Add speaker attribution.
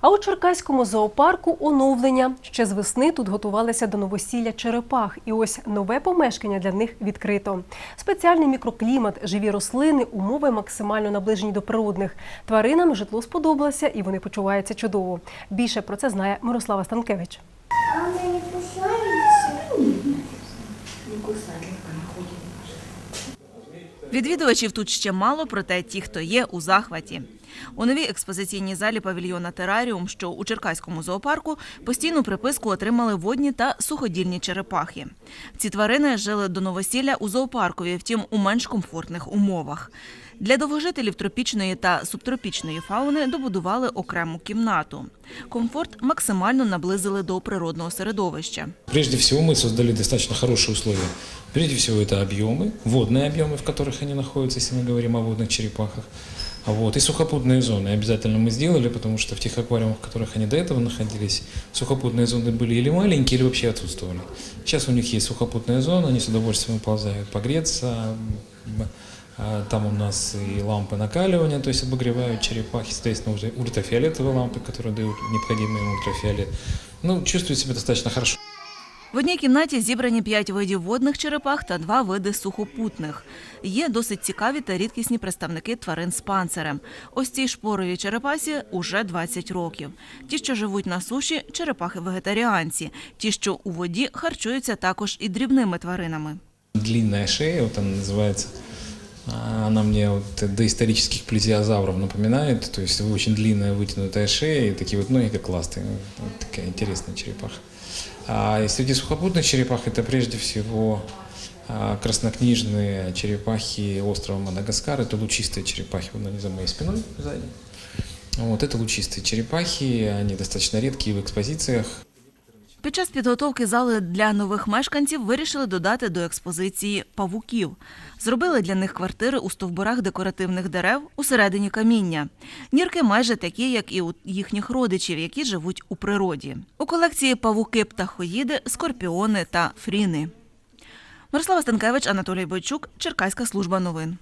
Speaker 1: А у Черкаському зоопарку оновлення. Ще з весни тут готувалися до новосілля черепах. І ось нове помешкання для них відкрито. Спеціальний мікроклімат, живі рослини, умови максимально наближені до природних. Тваринам житло сподобалося і вони почуваються чудово. Більше про це знає Мирослава Станкевич.
Speaker 2: Она не кусается?
Speaker 3: Відвідувачів тут ще мало, проте ті, хто є, у захваті. У новій експозиційній залі павільйона Тераріум, що у Черкаському зоопарку, постійну приписку отримали водні та суходільні черепахи. Ці тварини жили до новосілля у зоопаркові, втім у менш комфортних умовах. Для довгожителів тропічної та субтропічної фауни добудували окрему кімнату. Комфорт максимально наблизили до природного середовища.
Speaker 4: Прежде всего мы создали достаточно хорошие условия. Прежде всего это объемы, водные объемы, в которых они находятся, если мы говорим о водных черепахах. А Вот. И сухопутные зоны обязательно мы сделали, потому что в тех аквариумах, в которых они до этого находились, сухопутные зоны были или маленькие, или вообще отсутствовали. Сейчас у них есть сухопутная зона, они с удовольствием выползают погреться. А, Там у нас и лампы накаливания, то есть обогревают черепахи, соответственно, уже ультрафиолетовые лампы, которые дают необходимый им ультрафиолет. Ну, чувствуют себя достаточно хорошо.
Speaker 3: В одній кімнаті зібрані п'ять видів водних черепах та два види сухопутних. Є досить цікаві та рідкісні представники тварин з панцирем. Ось цій шпоровій черепасі уже 20 років. Ті, що живуть на суші, черепахи-вегетаріанці. Ті, що у воді, харчуються також і дрібними тваринами.
Speaker 4: Длінна шея, там. А, Она мне вот доисторических плезиозавров напоминает, то есть очень длинная вытянутая шея и такие вот ноги, как ласты. Вот такая интересная черепаха. А и среди сухопутных черепах это прежде всего а, краснокнижные черепахи острова Мадагаскар. Это лучистые черепахи, вот они за моей спиной сзади. Вот это лучистые черепахи, они достаточно редкие в экспозициях.
Speaker 3: Під час підготовки зали для нових мешканців вирішили додати до експозиції павуків. Зробили для них квартири у стовбурах декоративних дерев усередині каміння. Нірки майже такі, як і у їхніх родичів, які живуть у природі. У колекції павуки птахоїди, скорпіони та фріни. Мирослава Станкевич, Анатолій Бойчук, Черкаська служба новин.